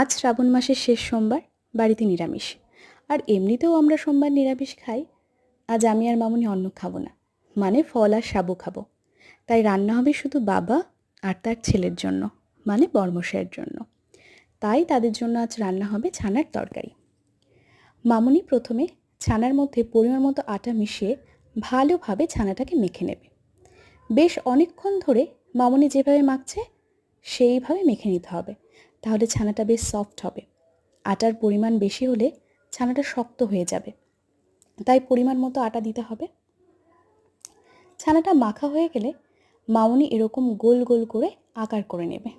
আজ শ্রাবণ মাসের শেষ সোমবার, বাড়িতে নিরামিষ। আর এমনিতেও আমরা সোমবার নিরামিষ খাই, আজ আমি আর মামুনি অন্ন খাব না। মানে ফল আর সাবু খাব। তাই রান্না হবে শুধু বাবা আর তার ছেলের জন্য মানে বর্মশাইয়ের জন্য। তাই তাদের জন্য আজ রান্না হবে ছানার তরকারি। মামুনি প্রথমে ছানার মধ্যে পরিমাণ মতো আটা মিশিয়ে ভালোভাবে ছানাটাকে মেখে নেবে। বেশ অনেকক্ষণ ধরে মামুনি যেভাবে মাখছে, সেইভাবে মেখে নিতে হবে। তাহলে ছানাটা বেশ সফট হবে। আটার পরিমাণ বেশি হলে ছানাটা শক্ত হয়ে যাবে। তাই পরিমাণ মতো আটা দিতে হবে। ছানাটা মাখা হয়ে গেলে মামুনি এরকম গোল গোল করে আকার করে নেবে।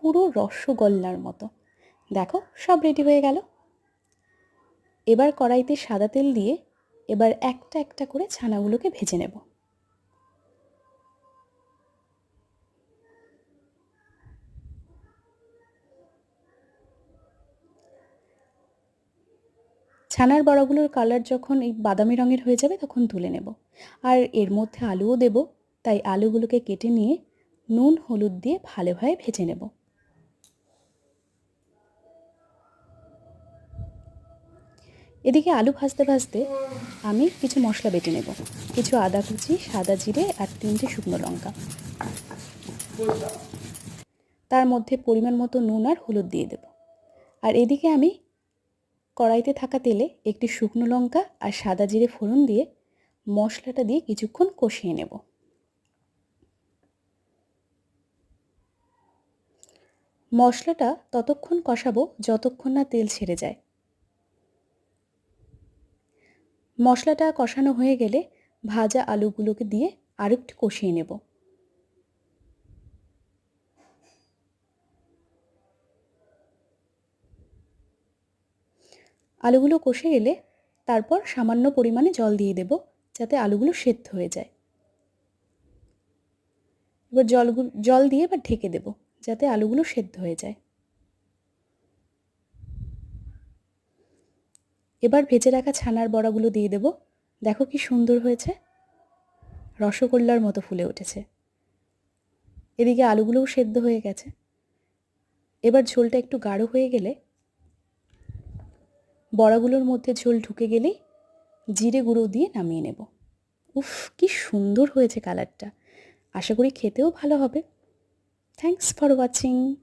পুরো রসগোল্লার মতো। দেখো, সব রেডি হয়ে গেল। এবার কড়াইতে সাদা তেল দিয়ে এবার একটা একটা করে ছানাগুলোকে ভেজে নেব। ছানার বড়াগুলোর কালার যখন এই বাদামি রঙের হয়ে যাবে তখন তুলে নেব। আর এর মধ্যে আলুও দেব, তাই আলুগুলোকে কেটে নিয়ে নুন, হলুদ দিয়ে ভালোভাবে ভেজে নেব। এদিকে আলু ভাজতে ভাজতে আমি কিছু মশলা বেটে নেব, কিছু আদা কুচি, সাদা জিরে আর তিনটে শুকনো লঙ্কা। তার মধ্যে পরিমাণ মতো নুন আর হলুদ দিয়ে দেব। আর এদিকে আমি কড়াইতে থাকা তেলে একটি শুকনো লঙ্কা আর সাদা জিরে ফোড়ন দিয়ে মশলাটা দিয়ে কিছুক্ষণ কষিয়ে নেব। মশলাটা ততক্ষণ কষাবো যতক্ষণ না তেল ছেড়ে যায়। মশলাটা কষানো হয়ে গেলে ভাজা আলুগুলোকে দিয়ে আরেকটু কষিয়ে নেব। আলুগুলো কষে এলে তারপর সামান্য পরিমাণে জল দিয়ে দেব যাতে আলুগুলো সেদ্ধ হয়ে যায়। এবার জলগুলো জল দিয়ে এবার ঢেকে দেব যাতে আলুগুলো সেদ্ধ হয়ে যায়। এবার ভেজে রাখা ছানার বড়াগুলো দিয়ে দেব। দেখো কি সুন্দর হয়েছে। রসগোল্লার মতো ফুলে উঠেছে। এদিকে আলুগুলোও সেদ্ধ হয়ে গেছে। এবার ঝোলটা একটু গাঢ় হয়ে গেলে বড়াগুলোর মধ্যে ঝোল ঢুকে গেলে জিরে গুঁড়ো দিয়ে নামিয়ে নেব। উফ, কি সুন্দর হয়েছে কালারটা। আশা করি খেতেও ভালো হবে। Thanks for watching